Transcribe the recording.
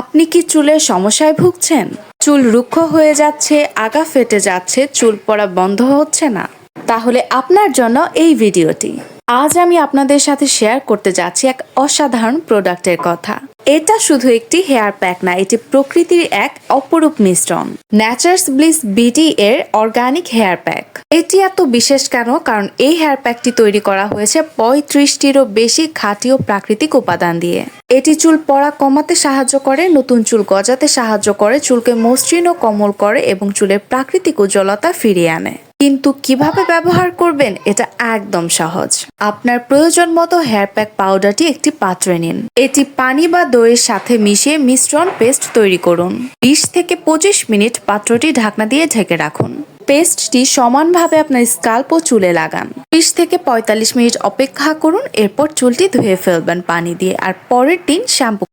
আপনি কি চুলের সমস্যায় ভুগছেন? চুল রুক্ষ হয়ে যাচ্ছে, আগা ফেটে যাচ্ছে, চুল পড়া বন্ধ হচ্ছে না। তাহলে আপনার জন্য এই ভিডিওটি। আজ আমি আপনাদের সাথে শেয়ার করতে যাচ্ছি এক অসাধারণ প্রোডাক্টের কথা। এটা শুধু একটি হেয়ার প্যাক না, এটি প্রকৃতির এক অপরূপ মিশ্রণ। ন্যাচার্স ব্লিস বিডি এর অর্গানিক হেয়ার প্যাক। এটি এত বিশেষ কেন? কারণ এই হেয়ার প্যাকটি তৈরি করা হয়েছে পঁয়ত্রিশটিরও বেশি খাঁটি ও প্রাকৃতিক উপাদান দিয়ে। এটি চুল পড়া কমাতে সাহায্য করে, নতুন চুল গজাতে সাহায্য করে, চুলকে মসৃণ ও কোমল করে এবং চুলের প্রাকৃতিক উজ্জ্বলতা ফিরিয়ে আনে। কিন্তু কীভাবে ব্যবহার করবেন এটা একদম সহজ। আপনার প্রয়োজন মতো হেয়ার প্যাক পাউডারটি একটি পাত্রে নিন। এটি পানি বা দইয়ের সাথে মিশিয়ে মিশ্রণ পেস্ট তৈরি করুন। বিশ থেকে পঁচিশ মিনিট পাত্রটি ঢাকনা দিয়ে ঢেকে রাখুন। পেস্টটি সমানভাবে আপনার স্কাল্প ও চুলে লাগান। বিশ থেকে পঁয়তাল্লিশ মিনিট অপেক্ষা করুন, এরপর চুলটি ধুয়ে ফেলবেন পানি দিয়ে। আর পরের দিন শ্যাম্পু